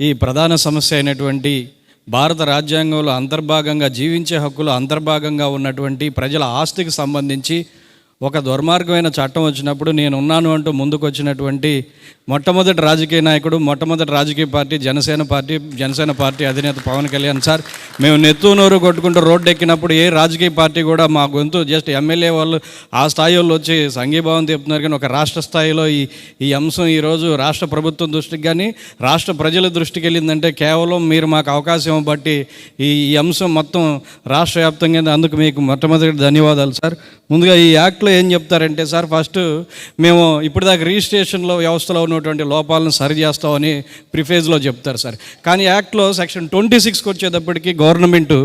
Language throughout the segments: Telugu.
ఈ ప్రధాన సమస్య అయినటువంటి భారత రాజ్యాంగంలో అంతర్భాగంగా జీవించే హక్కులు అంతర్భాగంగా ఉన్నటువంటి ప్రజల ఆస్తికి సంబంధించి ఒక దుర్మార్గమైన చట్టం వచ్చినప్పుడు నేను ఉన్నాను అంటూ ముందుకు వచ్చినటువంటి మొట్టమొదటి రాజకీయ నాయకుడు మొట్టమొదటి రాజకీయ party Janasena party Janasena party అధినేత పవన్ కళ్యాణ్ సార్. మేము నెత్తు నోరు కొట్టుకుంటూ రోడ్డు ఎక్కినప్పుడు ఏ రాజకీయ పార్టీ కూడా మా గొంతు జస్ట్ ఎమ్మెల్యే వాళ్ళు ఆ స్థాయి వాళ్ళు వచ్చి సంఘీభావం చెప్తున్నారు కానీ ఒక రాష్ట్ర స్థాయిలో ఈ ఈ అంశం ఈరోజు రాష్ట్ర ప్రభుత్వం దృష్టికి కానీ రాష్ట్ర ప్రజల దృష్టికి వెళ్ళిందంటే కేవలం మీరు మాకు అవకాశం బట్టి ఈ ఈ అంశం మొత్తం రాష్ట్ర వ్యాప్తంగా అందుకు మీకు మొట్టమొదటి ధన్యవాదాలు సార్. ముందుగా ఈ యాక్ట్లో ఏం చెప్తారంటే సార్ ఫస్ట్ మేము ఇప్పటిదాకా రిజిస్ట్రేషన్లో వ్యవస్థలో ఉన్నటువంటి లోపాలను సరి చేస్తామని ప్రిఫేజ్లో చెప్తారు సార్. కానీ యాక్ట్లో సెక్షన్ ట్వంటీ సిక్స్కి వచ్చేటప్పటికి గవర్నమెంట్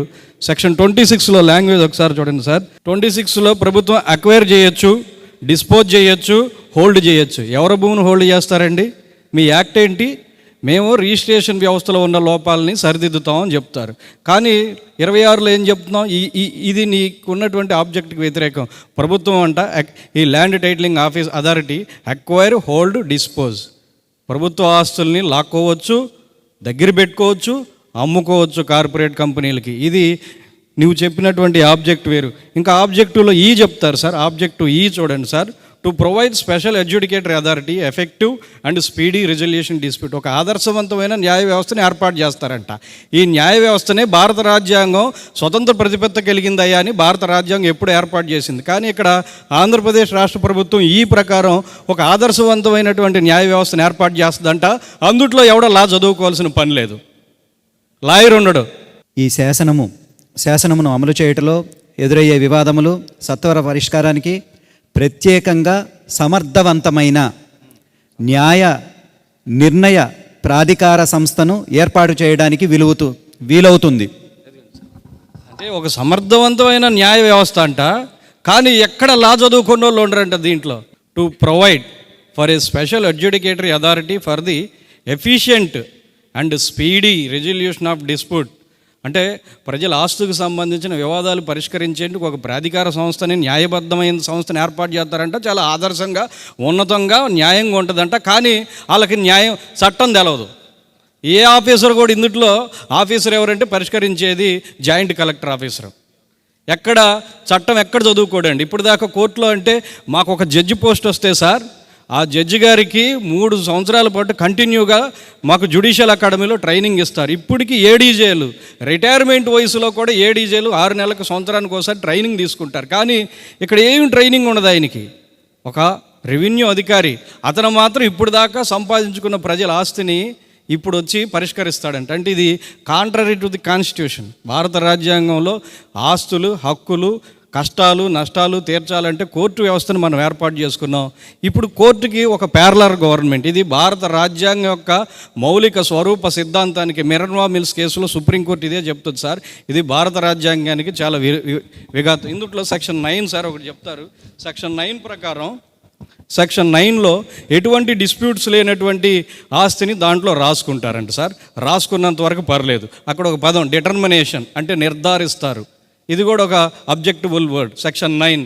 సెక్షన్ ట్వంటీ సిక్స్లో లాంగ్వేజ్ ఒకసారి చూడండి సార్. ట్వంటీ సిక్స్లో ప్రభుత్వం అక్వైర్ చేయొచ్చు డిస్పోజ్ చేయొచ్చు హోల్డ్ చేయొచ్చు. ఎవరి భూమిని హోల్డ్ చేస్తారండి? మీ యాక్ట్ ఏంటి? మేము రిజిస్ట్రేషన్ వ్యవస్థలో ఉన్న లోపాలని సరిదిద్దుతామని చెప్తారు. కానీ ఇరవై ఆరులో ఏం చెప్తున్నాం? ఈ ఇది నీకు ఉన్నటువంటి ఆబ్జెక్ట్కి వ్యతిరేకం. ప్రభుత్వం అంట ఈ land titling office authority acquire hold dispose ప్రభుత్వ ఆస్తుల్ని లాక్కోవచ్చు దగ్గర పెట్టుకోవచ్చు అమ్ముకోవచ్చు కార్పొరేట్ కంపెనీలకి. ఇది నువ్వు చెప్పినటువంటి ఆబ్జెక్ట్ వేరు. ఇంకా ఆబ్జెక్టులో ఈ చెప్తారు సార్. ఆబ్జెక్టు ఈ చూడండి sir. To provide special adjudicatory authority effective and speedy resolution dispute ఒక ఆదర్శవంతమైన న్యాయ వ్యవస్థను ఏర్పాటు చేస్తారంట. ఈ న్యాయ వ్యవస్థనే భారత రాజ్యాంగం స్వతంత్ర ప్రతిపత్తి కలిగిందయ్యా అని భారత రాజ్యాంగం ఎప్పుడు ఏర్పాటు చేసింది. కానీ ఇక్కడ ఆంధ్రప్రదేశ్ రాష్ట్ర ప్రభుత్వం ఈ ప్రకారం ఒక ఆదర్శవంతమైనటువంటి న్యాయ వ్యవస్థను ఏర్పాటు చేస్తుందంట. అందుట్లో ఎవడో లా చదువుకోవాల్సిన పని లేదు. లాయర్ ఉండడు. ఈ శాసనము శాసనమును అమలు చేయటంలో ఎదురయ్యే వివాదములు సత్వర పరిష్కారానికి ప్రత్యేకంగా సమర్థవంతమైన న్యాయ నిర్ణయ ప్రాధికార సంస్థను ఏర్పాటు చేయడానికి విలువతూ వీలవుతుంది. అంటే ఒక సమర్థవంతమైన న్యాయ వ్యవస్థ అంట కానీ ఎక్కడ లా చదువుకున్న వాళ్ళు ఉండరంట దీంట్లో. To provide for a special adjudicatory authority for the efficient and speedy resolution of dispute. అంటే ప్రజల ఆస్తుకు సంబంధించిన వివాదాలు పరిష్కరించేందుకు ఒక ప్రాధికార సంస్థని న్యాయబద్ధమైన సంస్థని ఏర్పాటు చేస్తారంట. చాలా ఆదర్శంగా ఉన్నతంగా న్యాయంగా ఉంటుందంట. కానీ వాళ్ళకి న్యాయం చట్టం తెలవదు. ఏ ఆఫీసర్ కూడా ఇందుట్లో ఆఫీసర్ ఎవరంటే పరిష్కరించేది జాయింట్ కలెక్టర్ ఆఫీసర్. ఎక్కడ చట్టం ఎక్కడ చదువుకోడండి. ఇప్పుడు దాకా కోర్టులో అంటే మాకు ఒక జడ్జి పోస్ట్ వస్తే సార్ ఆ జడ్జి గారికి మూడు సంవత్సరాల పాటు కంటిన్యూగా మాకు జ్యుడిషియల్ అకాడమీలో ట్రైనింగ్ ఇస్తారు. ఇప్పటికీ ఏడీజేలు. రిటైర్మెంట్ వయసులో కూడా ఏడీజేలు ఆరు నెలలకు సంవత్సరానికి ఒకసారి ట్రైనింగ్ తీసుకుంటారు. కానీ ఇక్కడ ఏమి ట్రైనింగ్ ఉండదు ఆయనకి. ఒక రెవెన్యూ అధికారి. అతను మాత్రం ఇప్పుడు దాకా సంపాదించుకున్న ప్రజల ఆస్తిని ఇప్పుడు వచ్చి పరిష్కరిస్తాడంట. అంటే ఇది కాంట్రరీ టు ది కాన్స్టిట్యూషన్ భారత రాజ్యాంగంలో ఆస్తులు హక్కులు కష్టాలు నష్టాలు తీర్చాలంటే కోర్టు వ్యవస్థను మనం ఏర్పాటు చేసుకున్నాం. ఇప్పుడు కోర్టుకి ఒక ప్యారలర్ గవర్నమెంట్ ఇది భారత రాజ్యాంగం యొక్క మౌలిక స్వరూప సిద్ధాంతానికి మిరన్వా మిల్స్ కేసులో సుప్రీంకోర్టు ఇదే చెప్తుంది సార్. ఇది భారత రాజ్యాంగానికి చాలా వి విఘాతం ఇందుట్లో సెక్షన్ నైన్ సార్ ఒకటి చెప్తారు. సెక్షన్ నైన్ ప్రకారం సెక్షన్ నైన్లో ఎటువంటి డిస్ప్యూట్స్ లేనటువంటి ఆస్తిని దాంట్లో రాసుకుంటారంట సార్. రాసుకున్నంత వరకు పర్లేదు. అక్కడ ఒక పదం డిటర్మినేషన్ అంటే నిర్ధారిస్తారు. ఇది కూడా ఒక అబ్జెక్టిబుల్ వర్డ్ సెక్షన్ నైన్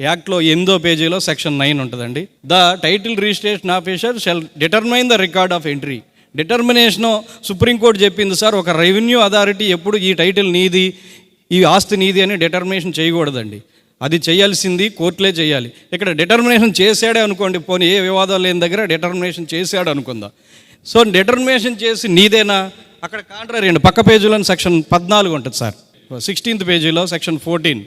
యాక్ట్లో ఎనిమిదో పేజీలో సెక్షన్ నైన్ ఉంటుందండి. The title registration officer shall determine the record of entry determination supreme court చెప్పింది సార్ ఒక రెవెన్యూ అథారిటీ ఎప్పుడు ఈ టైటిల్ నీది ఈ ఆస్తి నీది అని డిటర్మినేషన్ చేయకూడదండి. అది చేయాల్సింది కోర్టులే చేయాలి. ఇక్కడ డిటర్మినేషన్ చేశాడే అనుకోండి పోనీ ఏ వివాదం లేని దగ్గర డిటర్మినేషన్ చేశాడు అనుకుందాం. సో డిటర్మినేషన్ చేసి నీదేనా? అక్కడ కాంట్రరీ అండి. పక్క పేజీలో సెక్షన్ పద్నాలుగు ఉంటుంది సార్. సిక్స్టీన్త్ పేజీలో section fourteen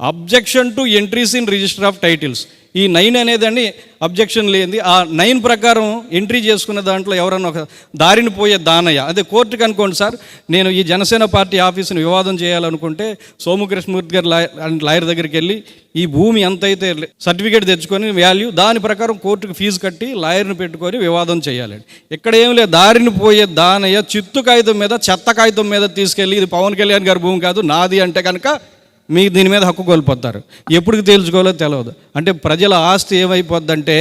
objection to entries in register of titles ఈ నైన్ అనేదండి అబ్జెక్షన్ లేనిది. ఆ నైన్ ప్రకారం ఎంట్రీ చేసుకున్న దాంట్లో ఎవరన్నా ఒక దారిని పోయే దానయ్య. అదే కోర్టుకి అనుకోండి సార్ నేను ఈ జనసేన పార్టీ ఆఫీసుని వివాదం చేయాలనుకుంటే సోముకృష్ణమూర్తి గారి లాయ- లాయర్ దగ్గరికి వెళ్ళి ఈ భూమి ఎంతైతే సర్టిఫికేట్ తెచ్చుకొని వాల్యూ దాని ప్రకారం కోర్టుకు ఫీజు కట్టి లాయర్ని పెట్టుకొని వివాదం చేయాలండి ఇక్కడ ఏం లేదు దారిని పోయే దానయ్య చిత్తు కాగితం మీద చెత్త కాగితం మీద తీసుకెళ్ళి ఇది పవన్ కళ్యాణ్ గారి భూమి కాదు నాది అంటే కనుక మీకు దీని మీద హక్కు కోల్పోతారు. ఎప్పుడు తేల్చుకోవాలో తెలియదు అంటే ప్రజల ఆస్తి ఏమైపోద్దంటే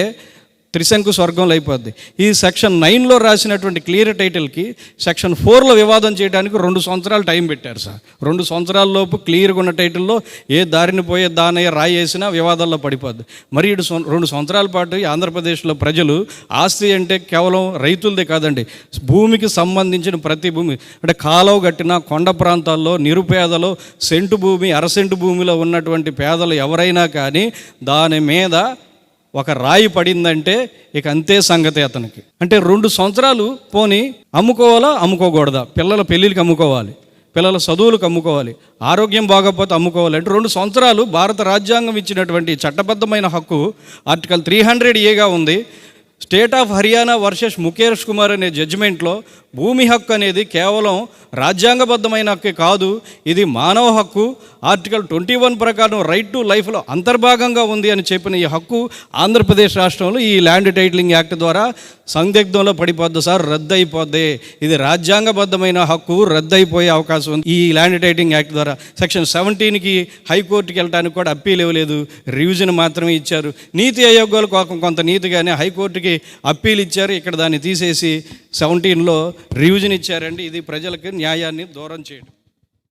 త్రిశంకు స్వర్గంలో అయిపోద్ది. ఈ సెక్షన్ నైన్లో రాసినటువంటి క్లియర్ టైటిల్కి సెక్షన్ ఫోర్లో వివాదం చేయడానికి రెండు సంవత్సరాలు టైం పెట్టారు సార్. రెండు సంవత్సరాల్లోపు క్లియర్గా ఉన్న టైటిల్లో ఏ దారిని పోయే దానయ్య రాయి వేసినా వివాదాల్లో పడిపోద్ది. మరి ఇటు రెండు సంవత్సరాల పాటు ఈ ఆంధ్రప్రదేశ్లో ప్రజలు ఆస్తి అంటే కేవలం రైతులదే కాదండి. భూమికి సంబంధించిన ప్రతి భూమి అంటే కాలువ కట్టిన కొండ ప్రాంతాల్లో నిరుపేదలు సెంటు భూమి అరసెంటు భూమిలో ఉన్నటువంటి పేదలు ఎవరైనా కానీ దాని మీద ఒక రాయి పడిందంటే ఇక అంతే సంగతి అతనికి. అంటే రెండు సంవత్సరాలు పోని అమ్ముకోవాలా అమ్ముకోకూడదా? పిల్లల పెళ్ళిళ్ళకి అమ్ముకోవాలి పిల్లల చదువులకు అమ్ముకోవాలి ఆరోగ్యం బాగోకపోతే అమ్ముకోవాలి అంటే రెండు సంవత్సరాలు భారత రాజ్యాంగం ఇచ్చినటువంటి చట్టబద్ధమైన హక్కు ఆర్టికల్ త్రీ హండ్రెడ్ ఏగా ఉంది. State of Haryana versus Mukesh Kumar అనే జడ్జిమెంట్లో భూమి హక్కు అనేది కేవలం రాజ్యాంగబద్ధమైన హక్కే కాదు ఇది మానవ హక్కు. ఆర్టికల్ ట్వంటీ వన్ ప్రకారం రైట్ టు లైఫ్లో అంతర్భాగంగా ఉంది అని చెప్పిన ఈ హక్కు ఆంధ్రప్రదేశ్ రాష్ట్రంలో ఈ ల్యాండ్ టైటిలింగ్ యాక్ట్ ద్వారా సందిగ్ధంలో పడిపోద్ది సార్ రద్దు అయిపోద్ది ఇది రాజ్యాంగబద్ధమైన హక్కు రద్దు అయిపోయే అవకాశం ఉంది. ఈ ల్యాండ్ టైటిలింగ్ యాక్ట్ ద్వారా సెక్షన్ సెవెంటీన్కి హైకోర్టుకి వెళ్ళడానికి కూడా అప్పీల్ ఇవ్వలేదు. రివిజన్ మాత్రమే ఇచ్చారు. నీతి ఆయోగాలు కొంత నీతిగానే హైకోర్టుకి అప్పీల్ ఇచ్చారు. ఇక్కడ దాన్ని తీసేసి సెవెంటీన్లో రివిజన్ ఇచ్చారండి. ఇది ప్రజలకు న్యాయాన్ని దూరం చేయడం.